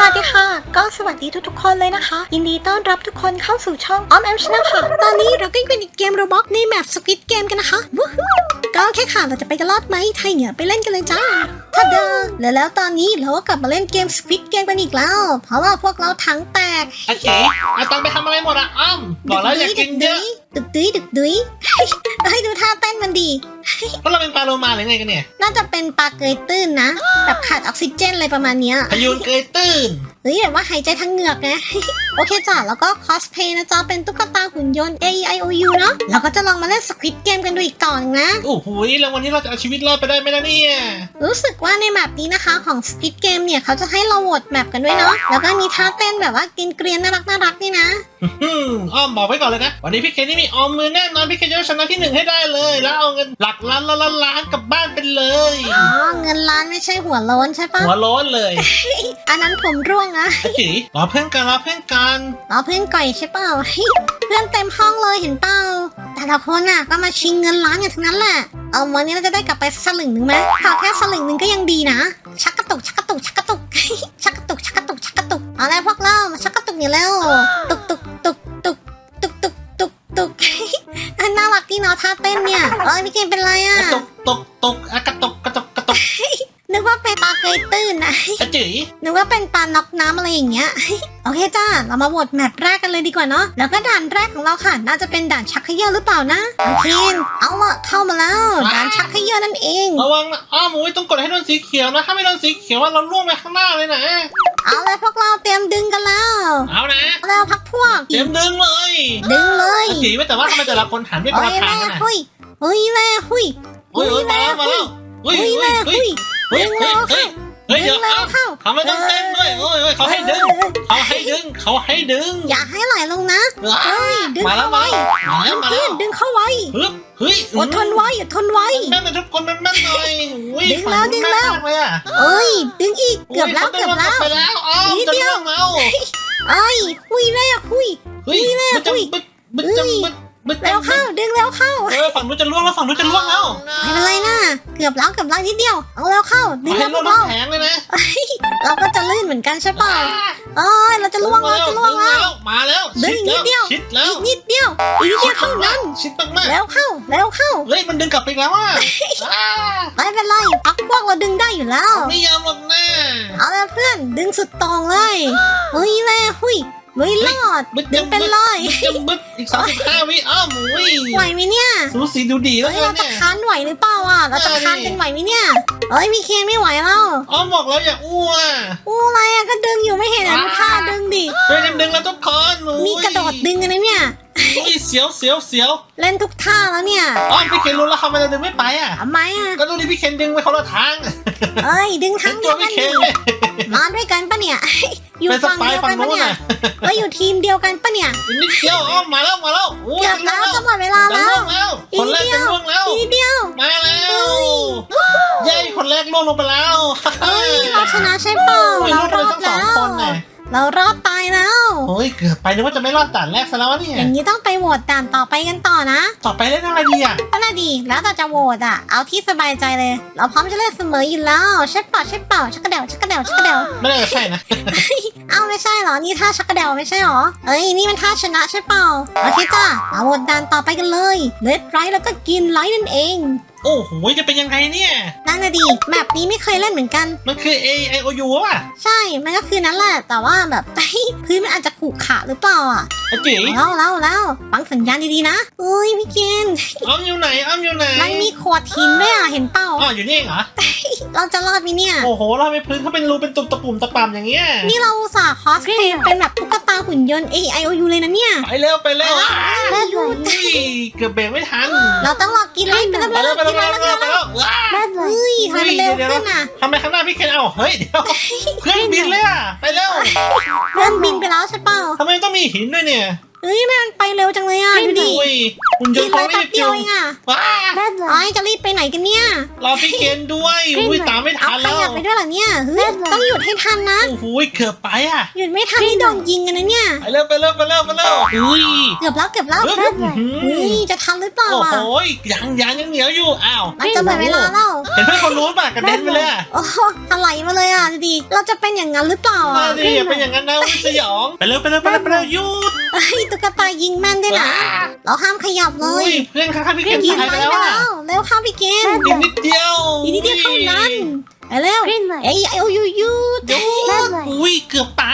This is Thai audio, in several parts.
สวัสดีค่ะ ก็สวัสดีทุกๆคนเลยนะคะ ยินดีต้อนรับทุกคนเข้าสู่ช่องออมแอมชนะค่ะ ตอนนี้เราก็เป็นอีกเกมโรบอกในแมปสกิทเกมกันนะคะวู้ฮู้ก็แค่ข่าวเราจะไปกันรอดไหมไทยเหนือไปเล่นกันเลยจ้าถ้าเดอและแล้วตอนนี้เราก็กลับมาเล่นเกมสกิทเกมกันอีกแล้ว เพราะว่าพวกเราทั้งแตกอาเจ๋เอาตังค์ไปทำอะไรหมดอะอ้อมบอกแล้วอย่ากินเยอะดึกดุยดึกดุยให้ดูท่าเต้นมันดีเพราะเราเป็นปลาโลมาหรือไงกันเนี่ยน่าจะเป็นปลาเกยตื้นนะแบบขาดออกซิเจนอะไรประมาณเนี้ยพยูนเกยตื้นเฮ้ยแบบว่าหายใจทางเหงือกนะ โอเคจ้ะแล้วก็คอสเพย์นะจ๊ะเป็นตุ๊กตาหุ่นยนต์ A E I O U เนาะเราก็จะลองมาเล่นสควิตเกมกันดูอีกต่อหนึ่งนะ โอ้โหแล้ววันนี้เราจะเอาชีวิตรอดไปได้ไหมนะเนี่ยรู้สึกว่าในแมปนี้นะคะของสควิตเกมเนี่ยเขาจะให้เราโหวตแมปกันด้วยเนาะแล้วก็มีท่าเต้นแบบว่ากินเกรียนน่ารักน่ารักนี่นะอืมอ้อมบอกไว้ก่อนเลยนะวันนี้พี่เคนนี่มีออมมือแน่นอนพี่เคนจะชนะที่หนึ่งให้ได้เลย แล้วเอาเงินหลักล้านล้านล้านล้านกลับบ้านไปเลย อ๋อเงินล้านไม่ใช่หัวโล้นใช่ปะหัวโล้นเลยอันนั้นผมร่วงนะอาจิรอเพื่อนกันรอเพื่อนกันเราเพื่อนก่อยใช่เปล่าเฮ้ยเพื่อนเต็มห้องเลยเห็นเปล่าแต่ละคนอะก็มาชิงเงินล้านกันทั้งนั้นแหละเอาวันนี้เราจะได้กลับไปสักสลึงหนึ่งไหมขอแค่สลึงหนึ่งก็ยังดีนะ ชักกระตุกชักกระตุกชักกระตุกชักกระตุกชักกระตุกชักกระตุกเอาละพวกเรามาชักกระตุกอยู่แล้วตุกตุกตุกตุกตุกตุกตุก เนาะท่าเต้นเนี่ยเอ้ยพี่เกมเป็นไรอะกระตุกตกตกอะกระตุกกระตุกกระตุกนึกว่าเป็นปลาเกยตื้นนะอาจินึกว่าเป็นปลาน็อกน้ำอะไรอย่างเงี้ยโอเคจ้าเรามาโหวตแมปแรกกันเลยดีกว่าเนาะแล้วก็ด่านแรกของเราค่ะ น่าจะเป็นด่านชักเขย่อหรือเปล่านะโอเคเอาละเข้ามาแล้วด่านชักเขย่อนั่นเองระวังนะอ้อมอุ้ยต้องกดให้โดนสีเขียวนะถ้าไม่โดนสีเขียวว่าเราล่วงไปข้างหน้าเลยนะ เอาเลยพวกเราเตรียมดึงกันแล้วเอานะเอาแล้วพักพวก เตรียมดึงเลยดึงเลยอาจิไม่แต่ว่าทำไมแต่ละคนหันไม่คนโอ้ละยทางแม่กันนะหุยเฮ้ยแม่หุยเฮ้ยเฮ้ยมาแล้วมาแล้วเฮ้ยหุยเฮ้แม่ยหุเฮ้ยยเฮ้ยดึงเฮ้ยแล้ว เฮ้ยเฮ้ยดึเดี๋ยงวแล้วเอาเข้าทำไมต้องเต้นด้วยโอ้ยเฮ้ยเขาให้ดึงเขาให้ดึงเขาให้ดึงอย่าให้ไหลลงนะว้าเฮ้ยดึงมาแล้เข้าวมาไว้แล้วมาแล้วมาเพื่แล้อนวดึงเข้าไว้ฮึบเฮ้ยอดทนไว้อดทนไว้ แม่นเลยทุกคนเป็นแม่นหน่อยอุ้ยดึงแล้วดึงแล้ว ฝั่นู้นม่นมากเลยอะเอ้ย ดึงอีกเกือบแล้วโยเกือบแล้วขาได้นกบไปแล้วอ้าวนิดจะเดียว ล่วงแล้วเอ้ยหุยแม่หุย เฮ้ยอุ้ยแม่มันจะอุ้ยบึดบึดจะบึดบึดเร็วเข้า ดึงเร็วเข้าเออฝั่งนู้นจะล่วงแล้วฝั่งนู้นจะล่วงแล้วไม่เป็นไรนะเกือบแล้วเกือบแล้วนิดเดียว เอาเร็วเข้าดึงให้แล้วพล่ววงกเราน้ำแข็งเลยนะเราก็จะลื่นเหมือนกันใช่เปล่าเอ้ยเราจะล่วงแล้วจะล่วงแล้วมาแล้วดึงอีกนิดเดียวชิดแล้วอีกนิดเดียวอีกนิดเดียวเท่านั้นชิดมากมากเร็วเข้าเร็วเข้าเฮ้ยมันดึงกลับไปอีกแล้วอะอ่าไม่เป็นไรพักพวกเราดึงได้อยู่แล้วไม่ยอมหรอกนะเอาแล้วเพื่อนดึงสุดตรงเลยเฮ้ยแม่หุย เฮ้ยรอดบึดดึจะงเป็นรอยจะบึดอีกสามสิบห้าวิอ้าวหมุยไหวไหมเนี่ยสูสีดูดีแล้วเฮ้ยเราจะเนี่ย ค้านไหวหรือเปล่าอะเราจะค้านกันไหวไหมเนี่ยเอ้ยมีเคนไม่ไหวแล้วอ้อมบอกแล้วอย่าอ้วน อู้อะไรอะก็ดึงอยู่ไม่เห็นอะดูท่าดึงดิช่วยกันดึงแล้วทุกคนหนูมีกระโดดดึงกันนะเนี่ย อุ้ยเสียวเสียวเสียวเล่นทุกท่าแล้วเนี่ยอ้อมพี่เคนรู้แล้วทำไมเราดึงไม่ไปอะทำไมอะก็ดูดิพี่เคนดึงไปคนละทางเอ้ยดึงทั้งเดีตัยววพี่กันเคนดิเลยมาด้วยกันปะเนี่ยอยู่เป็นสฝั่งปายเดียวฝั่กังนปะนู้นเนี่ยน่ะเราอยู่ทีมเดียวกันปะเนี่ยอีกนิดเดียวอ้อมมาแล้วมาแล้วโอ้ยเกือบแล้วจะหมดเวลาจะแล้ล่ววงแล้วคนแรกจะล่วงแล้วทีเดียวมาแล้วเย้คนแรกล่วงลงไปแล้วเอ้ยเราชนะใช่เปล่าโอ้ยเราล่วงรไปอดทั้งสอแล้งวคนน่ะ เรารอดตายแล้ว โอ้ยเกือบไปนึกว่าจะไม่รอดด่านแรกซะแล้ววะเนี่ยอย่างนี้ต้องไปโหวตด่านต่อไปกันต่อนะต่อไปเล่นอะไรดีอะก็น่าดีแล้วแต่จะโหวตอะ เอาที่สบายใจเลย เราพร้อมจะเล่นเสมออยู่แล้วใช่เปล่าใช่เปล่าชักกระเดวชักกระเดวชักกระเดวไม่ได้จะใช่นะเอ้าไม่ใช่เหรอนี่ท่าชักกระเดวไม่ใช่เหรอเอ้ยนี่มันท่าชนะใช่เปล่าโอเคจ้าเอาบทด่านต่อไปกันเลยเลดไรแล้วก็กินไลท์นั่นเองโอ้โหจะเป็นยังไงเนี่ยนั่นน่ะดีแมปนี้ไม่เคยเล่นเหมือนกัน มันคือ A I O U ว่ะใช่ มันก็คือนั้นแหละ แต่ว่าแบบพื้นมันอาจจะขรุขระหรือเปล่าอะไอ้จีแล้วแล้วแล้วฟังสัญญาณดีๆนะเอ้ยพี่เกนอ้อมอยู่ไหนอ้อมอยู่ไหนมันมีขวดหินด้วยอะเห็นเปล่าอ๋ออยู่นี่เองเหรอเราจะรอดไหมเนี่ย โอ้โห เราทำไมพื้นเขาเป็นรูเป็นตุ่มตะปุ่มตะป่ำอย่างเงี้ย นี่เราอุตสาห์คอสเพลย์เป็นแบบตุ๊กตาหุ่น ยนต์ A I O U เลยนะเนี่ย ไปเร็วไปเร็วแม่ดูอุ้ยเกือบเบรกไม่ทันเราต้องรอกินเลยไปแล้วไปไปแล้แล้ววไปกิแล้นวไปแล้วแล้วไปแล้วว้าเฮ้ยทำไมมันเร็วขึ้นอะทำไมข้างหน้าพี่เคนเอาเฮ้ยเดี๋ยวเครื่องบินเลยอะไปเร็วเพื่อนบินไปแล้วใช่เปล่าทำไมต้องมีหินด้วยเนี่ย เฮ้ยแม่มันไปเร็วจังเลยอะดูดิโอ้ยหุ่นยนกิต์นเลเขายแป๊รีบบเดียจุวงเองอะว้า Red ไอ้ light. จะรีบไปไหนกันเนี่ยรอพี่เคนด้วยอุ้ยตามไม่เอาทันขแล้วยับไปด้วยเหรอเนี่ยเฮ้ยต้องหยุดให้ทันนะ โอ้โหเกือบไปอะหยุดไม่ทันนี่โดนยิงกันนะเนี่ย ไปเร็วไปเร็วไปเร็วไปเร็วอุ้ยเกือบแล้วเกือบแล้วเฮ้ยเริ่มเลยอื้อหืเฮ้อยจะทันหรือเปล่าโอ้อะโหยังยังยังเหนียวอยู่อ้าวมันจะหมดเวลาแล้วเห็นเพื่อนคนรู้ป่ะกระเด็นไปเลยอะโอ้โหถลายมาเลยอะดูดิเราจะเป็นอย่างนั้นหรือเปล่ามาอะดิอย่าเป็นอย่างนั้นนะวิสยองไปเร็วไปเร็วไปเร็วไปเร็วหยุด เฮ้ยตุ๊กตายิงแม่นด้วยนะว้าเราห้ามขยับเลอุ้ยยเพื่อนข้างๆพี่เคนยิงตายไปไปแล้วแล้อะวเร็วเข้าพี่เกณฑ์อีกนิดเดียวอีกนิดเดียวเท่านั้นไปเร็ว Green light. เอ้ยไอ้โอ้ยูยูเดี๋ยว Red light. อุ้ยเกือบไป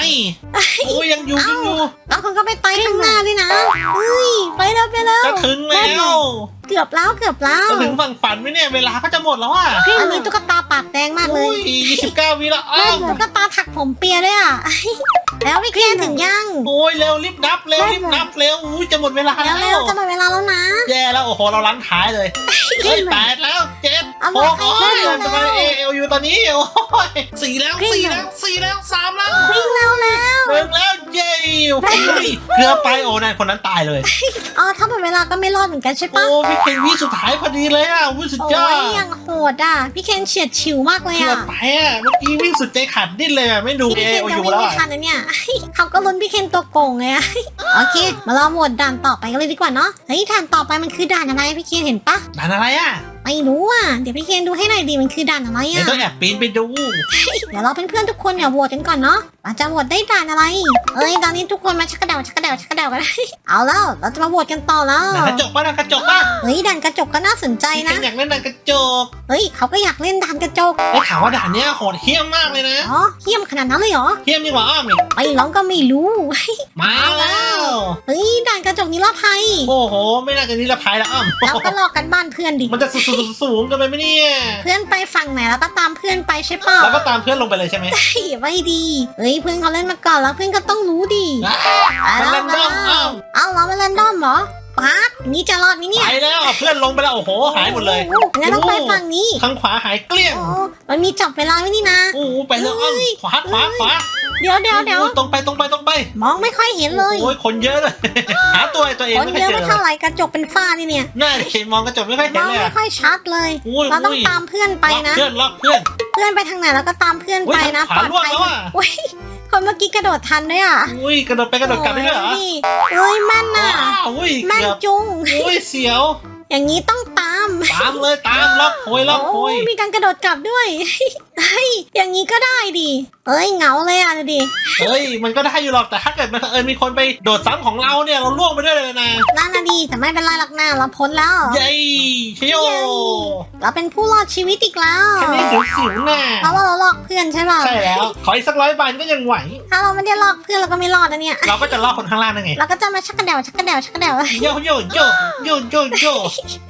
โอ้ยยังอยู่ยังอยู่บางคนก็ไปไต่ข้างหน้าด้วยนะเฮ้ยไปเร็วไปเร็วจะถึงแล้วเกือบแล้วเกือบแล้วจะถึงฝั่งฝันไหมเนี่ยเวลาก็จะหมดแล้วอะอันนี้ตุ๊กตาปากแดงมากเลอุ้ยย 29 วิแล้วอ้าว ตุ๊กตาถักผมเปียด้วยอะ แล้วพี่เคนถึงยัง โอ้ยเร็วรีบนับเร็วรีบนับเร็วอุ้ยจะหมดเวลาแล้แล้ววเร็วจะหมดเวลาแล้วนะ แย่แล้วโอ้โหเราล้างท้ายเลยเฮ้ยแปดแล้วเจ็ดเอาหมากโอ้ให้ยได้จะไปแล้วเอเอลอยู่ตอนนี้โอ้ยสี่แล้วสี่แล้วสี่แล้วสามแล้ววิ่งเร็วแล้วหนึ่งแล้วเย้เฮ้ยเกือบไปโอ้นั่นคนนั้นตายเลย อ๋อถ้าหมดเวลาก็ไม่รอดเหมือนกันใช่ปะโอ้พี่เคนวิสุดท้ายพอดีเลยอะวิสุดโอ้ยอยยังโหดอะ พี่เคนเฉียดฉิวมากเลยเกือบอะ ไปอะเมื่อกี้วิ่งสุดใจขาดดิ้นเลยอะไม่ดูพี่เอเคนโอยังยูวิ่งแล้วไม่อะทันนะเนี่ย เขาก็ลุ้นพี่เคนตัวโกงเลยอะ โอเค มาลองโหวตด่านต่อไปกันเลยดีกว่าเนาะ เฮ้ยด่านต่อไปมันคือด่านอะไรพี่เคนเห็นปะด่านอะไรอะ ไม่รู้อะ เดี๋ยวพี่เคนดูให้หน่อยดีมันคือด่านอะไรเดี๋ยวอะ ต้องแอบปีนไปดู เดี๋ยวเราเพื่อนๆทุกคนเนี่ยโหวตกันก่อนเนาะว่าจะโหวตได้ด่านอะไร เอ้ยตอนนี้ทุกคนมาชักกระเดาชักกระเดาชักกระเดากัน เอาแล้วเราจะมาโหวตกันต่อแล้วด่านกระจกป่ะด่านกระจกป่ะเฮ้ยด่านกระจกก็น่าสนใจพี่เคนนะอยากเล่นด่านกระจกเฮ้ยเขาก็อยากเล่นด่านกระจกได้ข่าวว่าด่านเนี้ยโหดเหี้ยมมากเลยนะอ๋อเยี่ยมขนาดนั้นเลยเหรอเหี้ยมยิ่งกว่าอ้อมอีกไปร้องก็ไม่รู้ มาแล้ว เฮ้ยด่านกระจกนิรภัยโอ้โห ไม่น่าจะนิรภัยแล้วอ้อม เราก็ลอกกันบ้านเพื่อนดิมันจะสูงๆสูงกันไปไหมเนี่ยเพื่อนไปฝั่งไหนแล้วก็ตามเพื่อนไปใช่ป่ะแล้วก็ตามเพื่อนลงไปเลยใช่ไหมเฮ้ยไม่ดีเฮ้ยเพื่อนเขาเล่นมาก่อนแล้วเพื่อนก็ต้องรู้ดิอะไปมันแล้แรวนดอมอ้าวเอาเรามาแรนดอมเหรอป๊าดนี่จะรอดไหมเนี่ยไปแล้วเพื่อนลงไปแล้วโอ้โหหายหมดเลยโอ้โหงั้นต้องไปฝั่งนี้ข้างขวาหายเกลี้ยงโอ้มันมีจับเวลาไว้นี่นะโอ้โหไปแล้วอ้อมขวาขวาขวา เดี๋ยวเดี๋ยวเดี๋ยวโอ้โหตรงไปตรงไปตรงไป มองไม่ค่อยเห็นเลยโอ้ยคนเยอะเลย หาตัวตัวเองคนไม่เยค่อยอะเจอไม่เท่าไหร่กระจกเป็นฝ้านี่เนี่ยน่าจะมองกระจกไม่ค่อยมเห็นองเลยไม่อะค่อยชัดเลยอุ้ยเราต้องอุ้ยตามเพื่อนไปนะล็อกเพื่อนล็อกเพื่อน เพื่อนไปทางไหนเราก็ตามเพื่อนอุ้ยไปนะขาล่วงภัยแล้วอะอุ้ยคนเมื่อกี้กระโดดทันด้วยอะอุ้ยกระโดดไปกระโดดกลับได้ด้วยเหรอโอ้ยเอ้ยแม่นน่ะว้าวอุ้ยแม่นเกือบจุงอุ้ยเสียว อย่างนี้ต้องตามตามเลยตามล็อกโอยล็อกโอยมีการกระโดดกลับด้วยเฮ้ยอย่างนี้ก็ได้ดิเอ้ยเหงาเลยอะดูดิเฮ้ยมันก็ได้อยู่หรอกแต่ถ้าเกิดมันเออมีคนไปโดดซ้ำของเราเนี่ยเราล่วงไปด้วยเลยนะนั่นน่ะดีแต่ไม่เป็นไรหรอกนะเราพ้นแล้วเย้ชโยเย้เราเป็นผู้รอดชีวิตอีกแล้วแค่นี้สิวๆน่ะเพราะว่าเราลอกเพื่อนใช่ป่ะใช่แล้วขออีกสักร้อยบาทก็ยังไหวถ้าเราไม่ได้ลอกเพื่อนเราก็ไม่รอดนะเนี่ยเราก็จะลอกคนข้างล่างนั่นไงเราก็จะมาชักกระเดวชักกระเดวชักกระเดวโยโยโยโยโยโย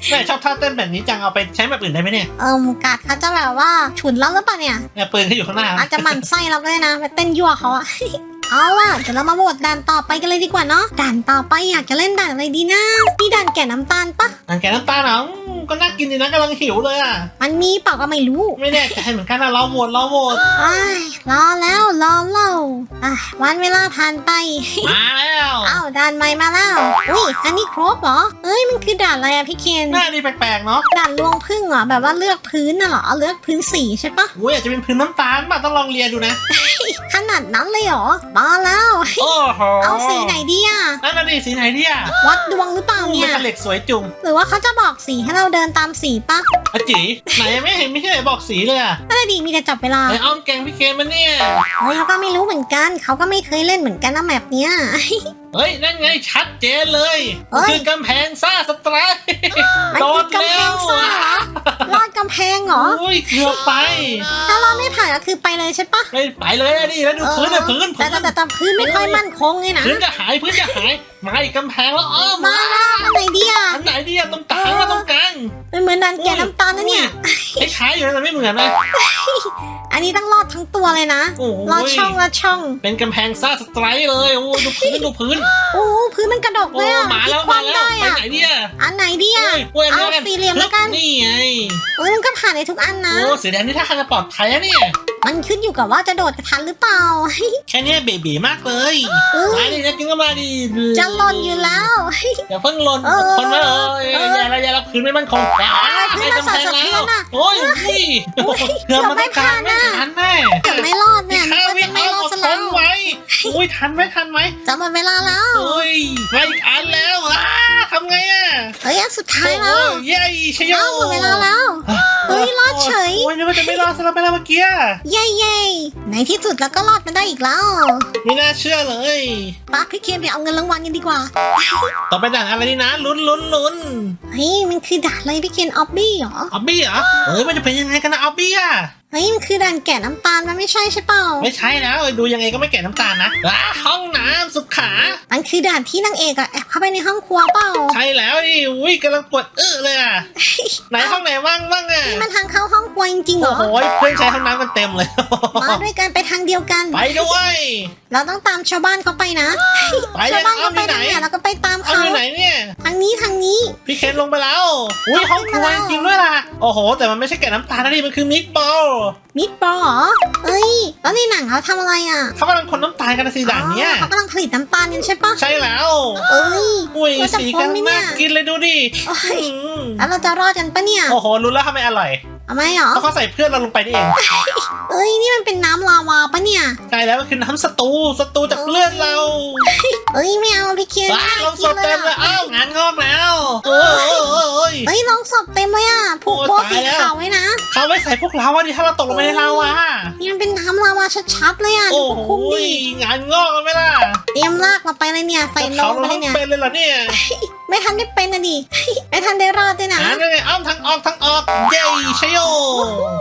แม่ชอบท่าเต้นแบบนี้จังเอาไปใช้แบบอื่นได้ไหมเนี่ยเอิมกาดเขาจะแบบว่าฉุนเราหรือเปล่าเนี่ยเนี่ยปืนที่อยู่ข้างหน้าอาจจะหมั่นไส้เราก็ได้นะไปเต้นยั่วเขาอะ เอาล่ะเดี๋ยวเรามาโหวตด่านต่อไปกันเลยดีกว่าเนาะด่านต่อไปอยากจะเล่นด่านอะไรดีนะมีด่านแก่น้ำตาลปะอันแกน้ำตาลอะอืมก็น่ากินดีนะกำลังหิวเลยอะ มันมีเปล่าก็ไม่รู้ไม่แน่ใจเหมือนกันนะเราโหวตเราโหวต อ้าย รอแล้วรอเล่าอะวันเวลาผ่านไป มาแล้วอ้าวด่านใหม่มาแล้วอุ้ยอันนี้ครบเหรอเอ้ยมันคือด่านอะไรอะพี่เคนหน้าดีแปลกๆเนาะด่านลวงพึ่งเหรอแบบว่าเลือกพื้นน่ะเหรอเลือกพื้นสีใช่ปะอุ้ยอาจจะเป็นพื้นน้ำตาลป่ะต้องลองเรียนดูนะขนาดนั้นเลยเหรอมาแล้วโอ้โหเอาสีไหนดีอะนั่นน่ะดิสีไหนดีอะวัดดวงหรือเปล่าอู้เนี่ยเป็นเหล็กสวยจุงหรือว่าเขาจะบอกสีให้เราเดินตามสีปะอะจีไหนไม่เห็นไม่ใช่ไหนบอกสีเลยอะนั่นแหละดีมีแต่จับเวลาไอ้อ้อมแกงพี่เคนมันเนี่ย เฮ้ยเขาก็ไม่รู้เหมือนกัน เขาก็ไม่เคยเล่นเหมือนกันนะแมปเนี้ย เฮ้ย นั่นไงชัดเจนเลยเฮ้ย คือกำแพงซ่าสไตรค์มันโดคืนอกำแพแล้วงซ่าเหรอลอดกำแพงเหรออุ้ยเกือบไป ถ้าเราไม่ผ่านก็คือไปเลยใช่ปะไปไปเลยอะดิแล้วดูพื้นอะพื้นแต่พื้นแต่แต่แต่พื้นไม่ค่อยมั่นคงไงนะพื้นจะหายพื้นจะหายมาอีกกำแพงแล้วอ้อมมาแล้วอันไหนดีอะอันไหนดีอะตรงกลางอะตรงกลางเป็นเหมือนดันแกะน้ำตาลนะเนี่ย คล้ายๆอยู่นะแต่ไม่เหมือนนะ อันนี้ต้องลอดทั้งตัวเลยนะโอ้โหลอดช่องลอดช่อง เป็นกำแพงซ่าสไตรค์เลยโอ้ดูพื้นดูพื้นโอ้โหพื้นมันกระดกโอ้เลยอะมาแล้วพลิกคมาว่ำแล้วได้ไปอะไหนดีอะอันไหนดีอะโอ้ยโอ้ยเอานนี้สี่เหลี่ยมแล้วกันนี่ไงเอ้ยมันก็ผ่านในทุกอันนะโอ้สีแดงนี่ถ้าทางจะปลอดภัยนะเนี่ย มันขึ้นอยู่กับว่าจะโดดกระทันหรือเปล่า แค่เนี้ยเบบีมากเลยเออ มาดิจะกินก็มาดิจะหล่นอยู่แล้ว อย่าเพิ่งหล่นเออคนมาเลยอย่าอย่าอย่าเราคืนไม่มั่นคงอ่าเฮ้ยไม่กำแพงมันสั่นสะเทืแล้อวนอะโอ้ยนี่เกือบมาต้องการไม่ทันแน่เกือบไม่รอดเนี่ยนึกข้าวว่าวิ่จะงไม่เอารอดอดซะทแล้วนไว้อุ้ยทันไหมทันไหมจะหมดเวลาแล้วโอ้ยไม่อีกอันแล้วอ่า ทำไงอะเฮ้ยอันสุดท้ายแล้วโอ้ยเย้ชโยเอ้าหมดเวลาแล้ว เฮ้ยรอดเฉย โอ้ยนึกว่าจะไม่รอดซะแล้วไปแล้วเมื่อกี้เย้เย้ในที่สุดเราก็รอดมาได้อีกแล้วไม่น่าเชื่อเลยป้าพี่เคนไปเอาเงินรางวัลกันดีกว่า ต่อไปด่านอะไรดีนะลุ้นลุ้นลุ้นเฮ้ยมันคือด่านอะไรพี่เคนออบบี้เหรอ ออบบี้เหรอเฮ้ยมันจะเป็นยังไงกันนะออบบี้อะ เฮ้ยมันคือด่านแกะน้ำตาลมันไม่ใช่ใช่เปล่า ไม่ใช่แล้วดูยังไงก็ไม่แก่น้ำตาลนะอ่าห้องน้ำสุขา มันคือด่านที่นางเอกอะแอบเข้าไปในห้องครัวเปล่าใช่แล้วดิอุ้ยกำลังปวดเออเลยอะไหนห้องไหนว่างบ้างอะนี่มันทางเข้าห้องครัวจริงๆเหรโอ้อ โหเพื่อนใช้ห้องน้ำกันเต็มเลย มาด้วยกันไปทางเดียวกัน ไปด้วย เราต้องตามชาวบ้านเขาไปนะไปชายัวงบ้านเอาเขาอไปยู่ไหนทางไหนเราก็ไปตามเอาเขาอยู่ไหนเนี่ย ทางนี้ทางนี้ พี่เคนลงไปแล้ว อุ้ยห้องครัวจริงๆด้วยล่ะ โอ้โห แต่มันไม่ใช่แก่น้ำตาลนะดิมันคือมิตบอลมิดบอลเหรอเอ้ย แล้วในหนังเขาทำอะไรอะเขากำลังคนน้ำตาลกันนะสิด่านเนี้ยอ๋อเขากำลังผลิตน้ำตาลกันใช่ปะใช่แล้วเอ้ย อุ้ยเราจะสีพ้กันนไหมเนี่น่าย กินเลยดูดิโอ้ยอืมแล้วเราจะรอดกันปะเนี่ย โอ้โหรู้แล้วทำไมอร่อยเอาไหมเหรอ เพราะเขาใส่เพื่อนเราลงไปนี่เอง เอ้ยนี่มันเป็นน้ำลาวาปะเนี่ย ใช่แล้วมันคือน้ำสตูสตูจากเลือดเราเอ้ยไม่เอาพี่เคนว้าไม่ลงศกิพนเลเต็ยมเลยอะอ้าวงานงอกแล้วโอ้ยโอ้ยโอ้ยโอ้ยเอ้ยลองศพเต็มเลยอะผูกโอ้โบตายสีแล้ว ขาวไว้นะเขาไม่ใส่พวกเราอะดิถ้าเราตกลงไปในลาวานี่มันเป็นน้ำลาวาชัดๆเลยอะโอ้ดูโหคุ้มดิงานงอกกันไหมล่ะเตรียมลากเราไปเลยเนี่ยใส่ลเขางไปเราเลยเนี่ย เป็นเลยเหรอเนี่ยไม่ทันได้เป็นนะดิ ไม่ทันได้รอดด้วยนะอ่านี่ไงอ้อมทางออกทางออกเย้ชโย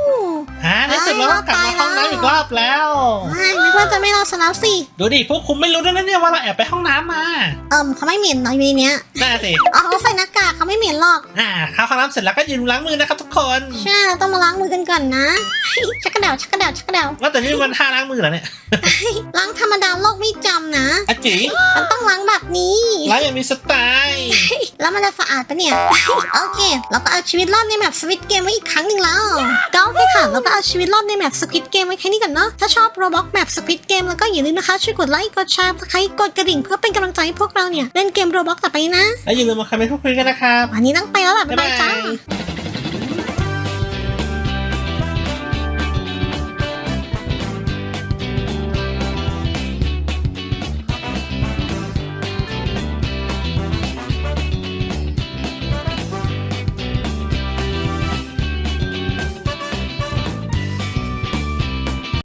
อู้ อ่าในสุดเราก็กลับมาห้องน้ำอีกรอบแล้วว้ายนึกว่าจะไม่รอดซะแล้วสิ ดูดิพวกคุณไม่รู้ด้วยนะเนี่ยว่าเราแอบไปห้องน้ำมาเอิมเขาไม่เหม็นหน่อยในเนี้ยน่าสิอ๋อเขาใส่หน้ากากเขาไม่เหม็นหรอก อ่าเข้าห้องน้ำเสร็จแล้วก็ยืนล้างมือนะครับทุกคน ใช่เราต้องมาล้างมือกันก่อนนะ ชักกระเดาชักกระเดาชักกระเดาว่าแต่นี่มันท่าล้างมือเหรอเนี่ย ล้างธรรมดาโลกไม่จำนะ อาจิมันต้องล้างแบบนี้ล้างอย่างมีสไตล์ แล้วมันจะสะอาดปะเนี่ย โอเค เราก็เอาชีวิตรอดในแมปสวิตเกมไว้อีกครั้งหนึ่งแล้ว ก็โอเคค่ะเราก็เอาชีวิตรอดในแมปสควิตเกมไว้แค่นี้ก่อนเนาะ ถ้าชอบโรบ็อกแมปสควิตเกมแล้วก็อย่าลืมนะคะ ช่วยกดไลค์ กดแชร์ใครกดกระดิ่งเพื่อเป็นกำลังใจให้พวกเราเนี่ยเล่นเกมโรบ็อกต่อไปนะ แล้วอย่าลืมมาคอมเมนต์พูดคุยกันนะครับวันนี้ต้องไปแล้วล่ะบ๊ายบายจ้าบ๊ายบาย